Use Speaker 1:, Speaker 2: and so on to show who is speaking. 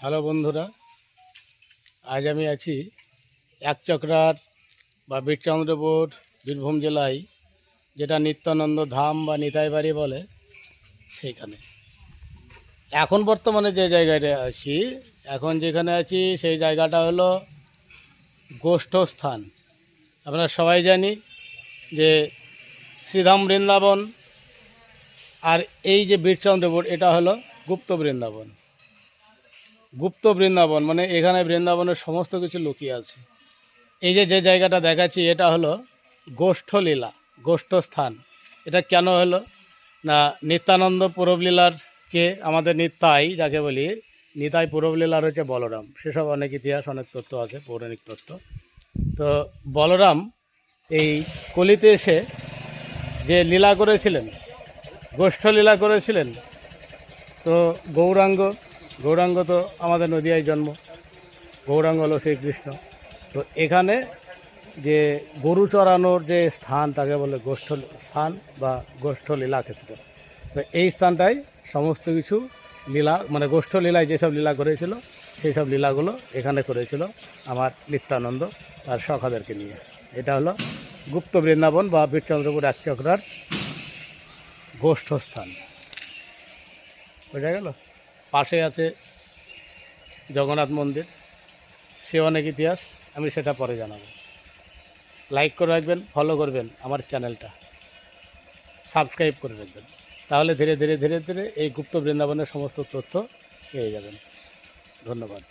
Speaker 1: Hello বন্ধুরা, আজ আমি আছি একচক্রার বা বীরচন্দ্রপুর বীরভূম জেলায়, যেটা নিত্যানন্দ ধাম বা নিতাই বাড়ি বলে সেইখানে। এখন বর্তমানে যে জায়গাটা আছি, এখন যেখানে আছি সেই জায়গাটা হলো গোষ্ঠস্থান। আমরা সবাই জানি যে শ্রীধাম বৃন্দাবন আর এই যে বীরচন্দ্রপুর এটা হলো গুপ্ত বৃন্দাবন। গুপ্ত বৃন্দাবন মানে এখানে বৃন্দাবনের সমস্ত কিছু লুকিয়ে আছে। এই যে যে জায়গাটা দেখাচ্ছি, এটা হলো গোষ্ঠলীলা, গোষ্ঠস্থান। এটা কেন হলো? না, নিত্যানন্দ পুরবলীলার কে আমাদের নিত্যাই যাকে বলি, নিতাই পুরবলীলার হচ্ছে বলরাম। সেসব অনেক ইতিহাস, অনেক তথ্য আছে, পৌরাণিক তথ্য তো বলরাম এই কলিতে এসে যে লীলা করেছিলেন, গোষ্ঠলীলা করেছিলেন, তো গৌরাঙ্গ গৌরাঙ্গ তো আমাদের নদিয়ায় জন্ম। গৌরাঙ্গ হলো শ্রীকৃষ্ণ। তো এখানে যে গরু চড়ানোর যে স্থান, তাকে বলে গোষ্ঠ স্থান বা গোষ্ঠ লীলা ক্ষেত্র। তো এই স্থানটাই সমস্ত কিছু লীলা মানে গোষ্ঠ লীলায় যেসব লীলা করেছিল সেই সব লীলাগুলো এখানে করেছিল আমার নিত্যানন্দ, তার সখাদেরকে নিয়ে। এটা হলো গুপ্ত বৃন্দাবন বা বীরচন্দ্রপুর একচক্রার গোষ্ঠস্থান। বোঝা গেল? পাশে আছে জগন্নাথ মন্দির। সে অনেক ইতিহাস, আমি সেটা পরে জানাব। লাইক করে রাখবেন ফলো করবেন আমার চ্যানেলটা। সাবস্ক্রাইব করে রাখবেন। তাহলে ধীরে ধীরে ধীরে ধীরে এই গুপ্ত বৃন্দাবনের সমস্ত তথ্য পেয়ে যাবেন। ধন্যবাদ।